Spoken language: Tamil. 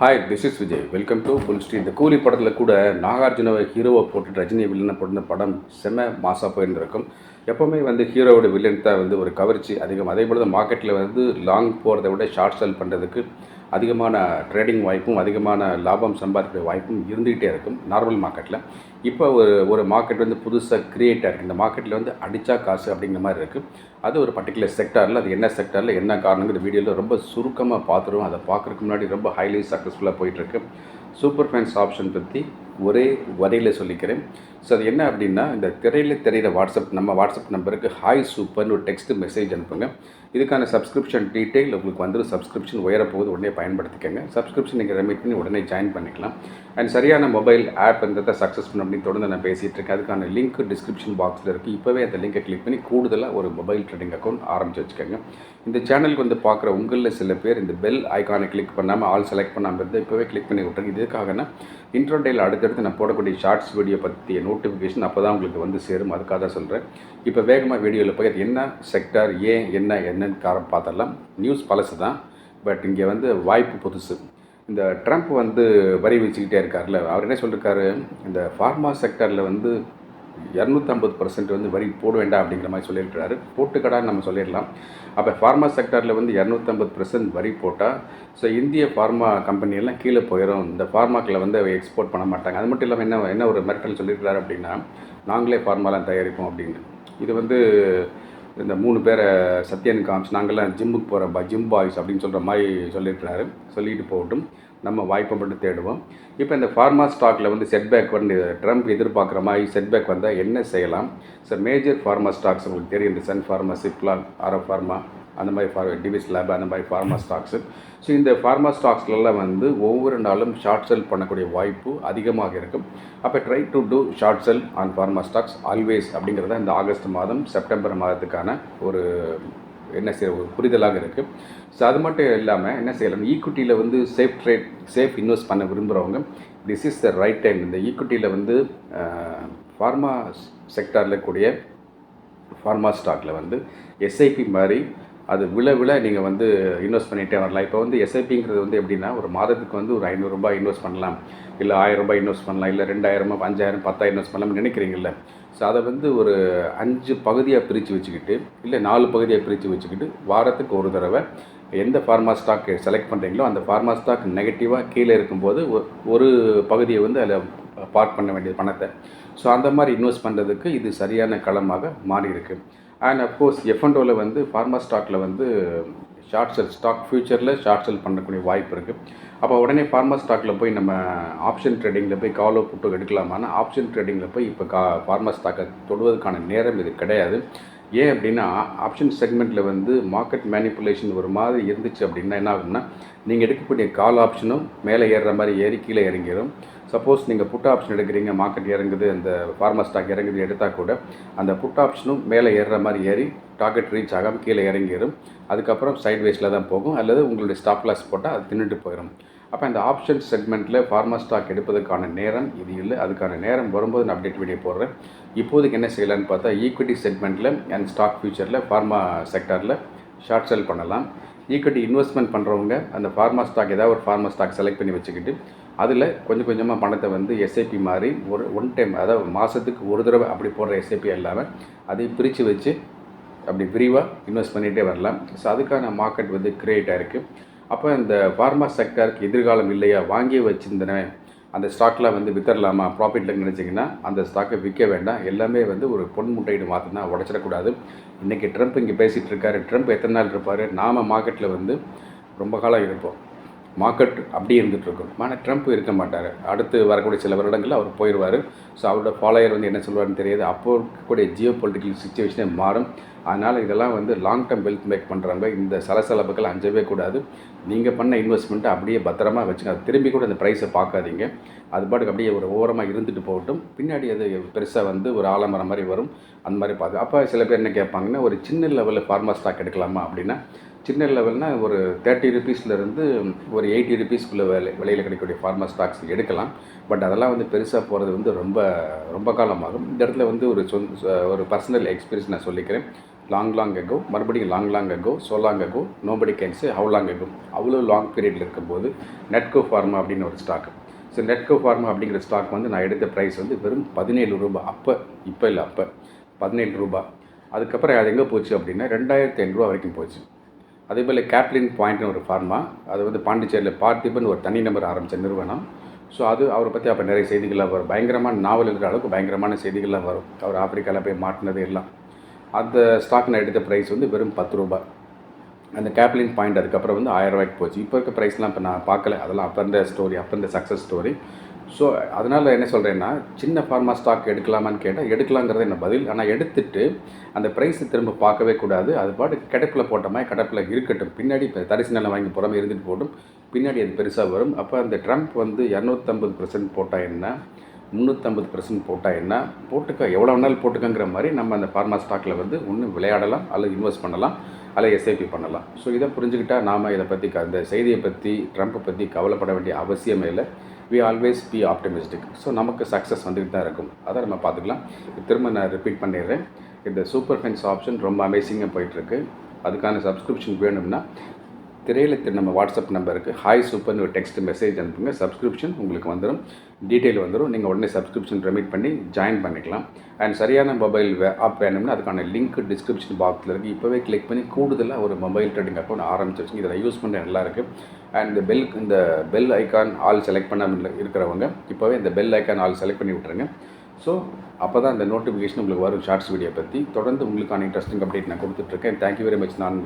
Hi this is Vijay welcome to full street இந்த கூலி படத்தில் கூட நாகார்ஜுனவை ஹீரோவை போட்டு ரஜினி வில்லனை போட்டு படம் செம மாசாக போயிருந்திருக்கும். எப்போவுமே வந்து ஹீரோவோட வில்லன் தான் வந்து ஒரு கவர்ச்சி அதிகம். அதே போல் தான் மார்க்கெட்டில் வந்து லாங் போகிறத விட ஷார்ட் செல் பண்ணுறதுக்கு அதிகமான ட்ரேடிங் வாய்ப்பும் அதிகமான லாபம் சம்பாதிக்கிற வாய்ப்பும் இருந்துகிட்டே இருக்கும் நார்மல் மார்க்கெட்டில் இப்போ ஒரு ஒரு மார்க்கெட் வந்து புதுசாக க்ரியேட் ஆகிருக்கு இந்த மார்க்கெட்டில் வந்து அடித்தா காசு அப்படிங்கிற மாதிரி இருக்குது அது ஒரு பர்டிகுலர் செக்டாரில் அது என்ன செக்டாரில் என்ன காரணங்கிற வீடியோவில் ரொம்ப சுருக்கமாக பார்த்துருவோம். அதை பார்க்குறதுக்கு முன்னாடி ரொம்ப ஹைலி சக்ஸஸ்ஃபுல்லாக போயிட்டுருக்கு. சூப்பர் ஃபேன்ஸ் ஆப்ஷன் பற்றி ஒரே வரையில் சொல்லிக்கிறேன். ஸோ அது என்ன அப்படின்னா இந்த திரையில் தெரிகிற வாட்ஸ்அப் நம்ம வாட்ஸ்அப் நம்பருக்கு ஹாய் சூப்பர்னு ஒரு டெக்ஸ்ட் மெசேஜ் அனுப்புங்க. இதுக்கான சப்ஸ்கிரிப்ஷன் டீட்டெயில் உங்களுக்கு வந்து சப்ஸ்கிரிப்ஷன் உயரப்போகுது உடனே பயன்படுத்திக்கங்க. சப்ஸ்கிரிப்ஷன் நீங்கள் ரெமிட் பண்ணி உடனே ஜாயின் பண்ணிக்கலாம். அண்ட் சரியான மொபைல் ஆப் இந்த சக்ஸஸ் பண்ண அப்படின்னு தொடர்ந்து நான் பேசிகிட்டு இருக்கேன். அதுக்கான லிங்க் டிஸ்கிரிப்ஷன் பாக்ஸில் இருக்குது இப்போவே அந்த லிங்கை கிளிக் பண்ணி கூடுதலாக ஒரு மொபைல் ட்ரேடிங் அக்கௌண்ட் ஆரம்பிச்சு வச்சுக்கோங்க. இந்த சேனலுக்கு வந்து பார்க்குற உங்களில் சில பேர் இந்த பெல் ஐக்கானை கிளிக் பண்ணாமல் ஆல் செலக்ட் பண்ணாமல் இருந்தால் இப்போவே கிளிக் பண்ணி விட்டுருங்க. இதுக்காகனா இன்ட்ரோடேயில் அடுத்தடுத்து நான் போடக்கூடிய ஷார்ட்ஸ் வீடியோ பற்றிய நோட்டிஃபிகேஷன் அப்போ தான் உங்களுக்கு வந்து சேரும். அதுக்காக தான் சொல்கிறேன் இப்போ வேகமாக வீடியோவில் போய் அது என்ன செக்டார் ஏன் என்ன என்னன்னு காரம் பார்த்துடலாம். நியூஸ் பழசு தான். பட் இங்கே வந்து வாய்ப்பு புதுசு. இந்த ட்ரம்ப் வந்து வரி வச்சுக்கிட்டே இருக்கார்ல அவர் என்ன சொல்லியிருக்காரு இந்த ஃபார்மா செக்டரில் வந்து இரநூத்தம்பது பர்சன்ட் வந்து வரி போட வேண்டாம் அப்படிங்கிற மாதிரி சொல்லியிருக்கிறாரு. போட்டுக்கடான்னு நம்ம சொல்லிடலாம். அப்போ ஃபார்மா செக்டரில் வந்து இரநூத்தம்பது பர்சன்ட் வரி போட்டால் ஸோ இந்திய ஃபார்மா கம்பெனியெல்லாம் கீழே போயிடும் இந்த ஃபார்மாக்கில் வந்து எக்ஸ்போர்ட் பண்ண மாட்டாங்க. அது மட்டும் இல்லாமல் என்ன என்ன ஒரு மிரட்டல் சொல்லியிருக்கிறாரு அப்படின்னா நாங்களே ஃபார்மாலாம் தயாரிப்போம் அப்படின்னு. இது வந்து இந்த மூணு பேரை சத்யன் காம்ஸ் நாங்கள்லாம் ஜிம்முக்கு போகிற பா ஜிம் பாய்ஸ் அப்படின்னு சொல்கிற மாதிரி சொல்லியிருக்கிறாரு. சொல்லிட்டு போகட்டும். நம்ம வாய்ப்பை மட்டும் தேடுவோம். இப்போ இந்த ஃபார்மா ஸ்டாக்கில் வந்து செட்பேக் வந்து ட்ரம்ப் எதிர்பார்க்குற மாதிரி செட்பேக் வந்தால் என்ன செய்யலாம்? சார் மேஜர் ஃபார்மா ஸ்டாக்ஸ் உங்களுக்கு தெரியும். இந்த சன் ஃபார்மா சிப்லான் ஆரோ ஃபார்மா அந்த மாதிரி ஃபார் டிவிஸ் லேப் அந்த மாதிரி ஃபார்மா ஸ்டாக்ஸு ஸோ இந்த ஃபார்மா ஸ்டாக்ஸ்லாம் வந்து ஒவ்வொரு நாளும் ஷார்ட் செல் பண்ணக்கூடிய வாய்ப்பு அதிகமாக இருக்கும். அப்போ try to do short sell on pharma stocks always அப்படிங்கிறத இந்த ஆகஸ்ட் மாதம் செப்டம்பர் மாதத்துக்கான ஒரு என்ன செய்ய ஒரு புரிதலாக இருக்குது ஸோ அது மட்டும் இல்லாமல் என்ன செய்யலாம் ஈக்குட்டியில் வந்து சேஃப் ட்ரேட் சேஃப் இன்வெஸ்ட் பண்ண விரும்புகிறவங்க this is the right time இந்த ஈக்குட்டியில் வந்து ஃபார்மா செக்டாரில் கூடிய ஃபார்மா ஸ்டாக்கில் வந்து எஸ்ஐபி மாதிரி அது விழ விழ நீங்கள் வந்து இன்வெஸ்ட் பண்ணிகிட்டே வரலாம். இப்போ வந்து எஸ்ஐபிங்கிறது வந்து எப்படின்னா ஒரு மாதத்துக்கு வந்து ஒரு ஐநூறுரூபா இன்வெஸ்ட் பண்ணலாம். இல்லை ஆயிரம் ரூபாய் இன்வெஸ்ட் பண்ணலாம். இல்லை ரெண்டாயிரமோ அஞ்சாயிரம் பத்தாயிரம் இன்வெஸ்ட் பண்ணலாம்னு நினைக்கிறீங்கல்ல. ஸோ அதை வந்து ஒரு அஞ்சு பகுதியாக பிரித்து வச்சுக்கிட்டு இல்லை நாலு பகுதியாக பிரித்து வச்சுக்கிட்டு வாரத்துக்கு ஒரு தடவை எந்த ஃபார்மா ஸ்டாக் செலக்ட் பண்ணுறீங்களோ அந்த ஃபார்மா ஸ்டாக் நெகட்டிவாக கீழே இருக்கும்போது ஒரு பகுதியை வந்து அதில் பார்ட் பண்ண வேண்டிய பணத்தை. ஸோ அந்த மாதிரி இன்வெஸ்ட் பண்ணுறதுக்கு இது சரியான களமாக மாறி இருக்குது அண்ட் அஃப்கோர்ஸ் எஃப்என்டோவில் வந்து ஃபார்மா ஸ்டாக்கில் வந்து ஷார்ட் செல் ஸ்டாக் ஃபியூச்சரில் ஷார்ட் செல் பண்ணக்கூடிய வாய்ப்பு இருக்குது அப்போ உடனே ஃபார்மா ஸ்டாக்கில் போய் நம்ம ஆப்ஷன் ட்ரேடிங்கில் போய் காலோ புட்டு எடுக்கலாமான்னு ஆப்ஷன் ட்ரேடிங்கில் போய் இப்போ கா ஃபார்மா ஸ்டாக்கை தொடுவதற்கான நேரம் இது கிடையாது. ஏன் அப்படின்னா ஆப்ஷன் செக்மெண்ட்டில் வந்து மார்க்கெட் மேனிப்புலேஷன் ஒரு மாதிரி இருந்துச்சு அப்படின்னா என்ன ஆகும்னா நீங்கள் எடுக்கக்கூடிய கால் ஆப்ஷனும் மேலே ஏறுற மாதிரி ஏறி கீழே இறங்கிடும் சப்போஸ் நீங்கள் புட் ஆப்ஷன் எடுக்கிறீங்க மார்க்கெட் இறங்குது அந்த ஃபார்மா ஸ்டாக் இறங்குது எடுத்தால் கூட அந்த புட் ஆப்ஷனும் மேலே ஏறுற மாதிரி ஏறி டார்கெட் ரீச் ஆகாமல் கீழே இறங்கிடும் அதுக்கப்புறம் சைட் வேஸில் தான் போகும். அல்லது உங்களுடைய ஸ்டாப் லாஸ் போட்டால் அது தின்னுட்டு போயிடும் அப்போ இந்த ஆப்ஷன் செக்மெண்ட்டில் ஃபார்மா ஸ்டாக் எடுப்பதற்கான நேரம் இது இல்லை. அதுக்கான நேரம் வரும்போது நான் அப்டேட் வீடியோ போடுறேன். இப்போதைக்கு என்ன செய்யலான்னு பார்த்தா ஈக்விட்டி செக்மெண்ட்டில் அண்ட் ஸ்டாக் ஃபியூச்சரில் ஃபார்மா செக்டரில் ஷார்ட் செல் பண்ணலாம். ஈக்விட்டி இன்வெஸ்ட்மெண்ட் பண்ணுறவங்க அந்த ஃபார்மா ஸ்டாக் ஏதாவது ஒரு ஃபார்மா ஸ்டாக் செலக்ட் பண்ணி வச்சுக்கிட்டு அதில் கொஞ்சம் கொஞ்சமாக பணத்தை வந்து எஸ்ஐபி மாதிரி ஒரு ஒன் டைம் அதாவது மாதத்துக்கு ஒரு தடவை அப்படி போடுற எஸ்ஐபி இல்லாமல் அதை பிரித்து வச்சு அப்படி விரிவாக இன்வெஸ்ட் பண்ணிகிட்டே வரலாம். ஸோ அதுக்கான மார்க்கெட் வந்து க்ரியேட் ஆகிருக்கு அப்போ இந்த ஃபார்மா செக்டருக்கு எதிர்காலம் இல்லையா? வாங்கி வச்சுருந்தேன். அந்த ஸ்டாக்லாம் வந்து வித்தரலாமா ப்ராஃபிட்டில் நினச்சிங்கன்னா அந்த ஸ்டாக்கை விற்க வேண்டாம். எல்லாமே வந்து ஒரு பொன் முட்டையிடு மாற்றினா உடச்சிடக்கூடாது இன்றைக்கி ட்ரம்ப் இங்கே பேசிகிட்டு இருக்காரு. ட்ரம்ப் எத்தனை நாள் இருப்பார்? நாம் மார்க்கெட்டில் வந்து ரொம்ப காலம் இருப்போம். மார்க்கெட் அப்படியே இருந்துகிட்ருக்கும். ஆனால் ட்ரம்ப் இருக்க மாட்டார். அடுத்து வரக்கூடிய சில வருடங்களில் அவர் போயிடுவார் ஸோ அவரோட ஃபாலோயர் வந்து என்ன சொல்வார்னு தெரியாது. அப்போ இருக்கக்கூடிய ஜியோ பொலிட்டிக்கல் சுச்சுவேஷனே மாறும். அதனால் இதெல்லாம் வந்து லாங் டேர்ம் வெல்த் மேக் பண்ணுறாங்க இந்த சலசலப்புகள் அஞ்சவே கூடாது. நீங்கள் பண்ண இன்வெஸ்ட்மெண்ட்டை அப்படியே பத்திரமா வச்சுங்க. அது திரும்பி கூட அந்த ப்ரைஸை பார்க்காதீங்க. அது பாட்டுக்கு அப்படியே ஒரு ஓரமாக இருந்துட்டு போகட்டும். பின்னாடி அது பெருசாக வந்து ஒரு ஆலமரம் மாதிரி வரும். அந்த மாதிரி பார்த்து. அப்போ சில பேர் என்ன கேட்பாங்கன்னா ஒரு சின்ன லெவலில் ஃபார்மா ஸ்டாக் எடுக்கலாமா அப்படின்னா சின்ன லெவல்னால் ஒரு தேர்ட்டி ருபீஸ்லேருந்து ஒரு எயிட்டி ருபீஸ்க்குள்ளே விலை விலையில் கிடைக்கக்கூடிய ஃபார்மா ஸ்டாக்ஸ் எடுக்கலாம். பட் அதெல்லாம் வந்து பெருசாக போகிறது வந்து ரொம்ப ரொம்ப காலமாகும். இந்த இடத்துல வந்து ஒரு சொந்த ஒரு பர்சனல் எக்ஸ்பீரியன்ஸ் நான் சொல்லிக்கிறேன். லாங் லாங் அகோ மறுபடியும் long long ago so long ago nobody can say how long ago அவ்வளோ லாங் பீரியடில் இருக்கும்போது நெட்கோ ஃபார்மா அப்படின்னு ஒரு ஸ்டாக் ஸோ நெட்கோ ஃபார்மா அப்படிங்கிற ஸ்டாக் வந்து நான் எடுத்த ப்ரைஸ் வந்து வெறும் பதினேழு ரூபாய். அப்போ இப்போ இல்லை அப்போ. பதினேழு ரூபாய். அதுக்கப்புறம் அது எங்கே போச்சு அப்படின்னா ரெண்டாயிரத்தி ஐநூறுரூவா வரைக்கும் போச்சு. அதே போல் கேப்லின் பாயிண்ட்னு ஒரு ஃபார்மா அது வந்து பாண்டிச்சேரியில் பார்த்திபன் ஒரு தனி நம்பர் ஆரம்பித்த நிறுவனம். ஸோ அது அவரை பற்றி அப்போ நிறைய செய்திகள்லாம் வரும். பயங்கரமான நாவல் இருக்கிற அளவுக்கு பயங்கரமான செய்திகள்லாம் வரும். அவர் ஆப்பிரிக்காவில் போய் மாட்டினது எல்லாம் அந்த ஸ்டாக் நான் எடுத்த ப்ரைஸ் வந்து வெறும் பத்து ரூபாய். அந்த கேப்லின் பாயிண்ட் அதுக்கப்புறம் வந்து ஆயிரம் ரூபாய்க்கு போச்சு. இப்போ இருக்க ப்ரைஸ்லாம் இப்போ நான் பார்க்கல. அதெல்லாம் அப்போ இருந்த ஸ்டோரி அப்போ இருந்த சக்ஸஸ் ஸ்டோரி ஸோ அதனால் என்ன சொல்கிறேன்னா சின்ன ஃபார்மா ஸ்டாக் எடுக்கலாமான்னு கேட்டால் எடுக்கலாங்கிறது என்ன பதில். ஆனால் எடுத்துட்டு அந்த ப்ரைஸை திரும்ப பார்க்கவே கூடாது. அது பாட்டு கிடப்பில் போட்ட கிடப்பில் இருக்கட்டும். பின்னாடி இப்போ தரிசு நிலம் வாங்கி போகாமல் இருந்துட்டு போட்டும் பின்னாடி அது பெருசாக வரும். அப்போ அந்த ட்ரம்ப் வந்து இரநூத்தம்பது பர்சன்ட் போட்டால் என்ன? முந்நூற்றம்பது பர்சன்ட் போட்டால் என்ன? போட்டுக்க எவ்வளோ வேணாலும் போட்டுக்கங்கிற மாதிரி நம்ம அந்த ஃபார்மா ஸ்டாக்கில் வந்து ஒன்று விளையாடலாம் அல்லது இன்வெஸ்ட் பண்ணலாம். அதில் எஸ்ஐபி பண்ணலாம். ஸோ இதை புரிஞ்சுக்கிட்டால் நாம் இதை பற்றி அந்த செய்தியை பற்றி ட்ரம்ப்பை பற்றி கவலைப்பட வேண்டிய அவசியமே இல்லை. We always be optimistic so நமக்கு சக்ஸஸ் வந்துட்டு தான் இருக்கும். அதை நம்ம பார்த்துக்கலாம். திரும்ப நான் ரிப்பீட் பண்ணிடுறேன். இந்த சூப்பர் ஃபென்ஸ் ஆப்ஷன் ரொம்ப அமேசிங்காக போயிட்டுருக்கு. அதுக்கான சப்ஸ்கிரிப்ஷன் வேணும்னா திரையில் நம்ம வாட்ஸ்அப் நம்பருக்கு ஹாய் சூப்பர்னு ஒரு டெக்ஸ்ட் மெசேஜ் அனுப்புங்க. சப்ஸ்கிரிப்ஷன் உங்களுக்கு வந்துடும் டீட்டெயில் வந்துடும் நீங்கள் உடனே சப்ஸ்கிரிப்ஷன் ரெமிட் பண்ணி ஜாயின் பண்ணிக்கலாம். அண்ட் சரியான மொபைல் ஆப் வேணும்னா அதுக்கான லிங்க் டிஸ்கிரிப்ஷன் பாக்ஸில் இருக்குது இப்போவே கிளிக் பண்ணி கூடுதலாக ஒரு மொபைல் ட்ரேடிங் அக்கௌண்ட் ஆரம்பிச்சு வச்சுங்க. இதை யூஸ் பண்ண நல்லா இருக்குது அண்ட் இந்த பெல் இந்த பெல் ஐக்கான் ஆல் செலக்ட் பண்ண இருக்கிறவங்க இப்போவே இந்த பெல் ஐக்கான் ஆல் செலக்ட் பண்ணி விட்ருங்க ஸோ அப்போ தான் இந்த நோட்டிஃபிகேஷன் உங்களுக்கு வரும். ஷார்ட்ஸ் வீடியோ பற்றி தொடர்ந்து உங்களுக்கான இன்ட்ரெஸ்டிங் அப்டேட் நான் கொடுத்துட்ருக்கேன் தேங்க்யூ வெரி மச் நான்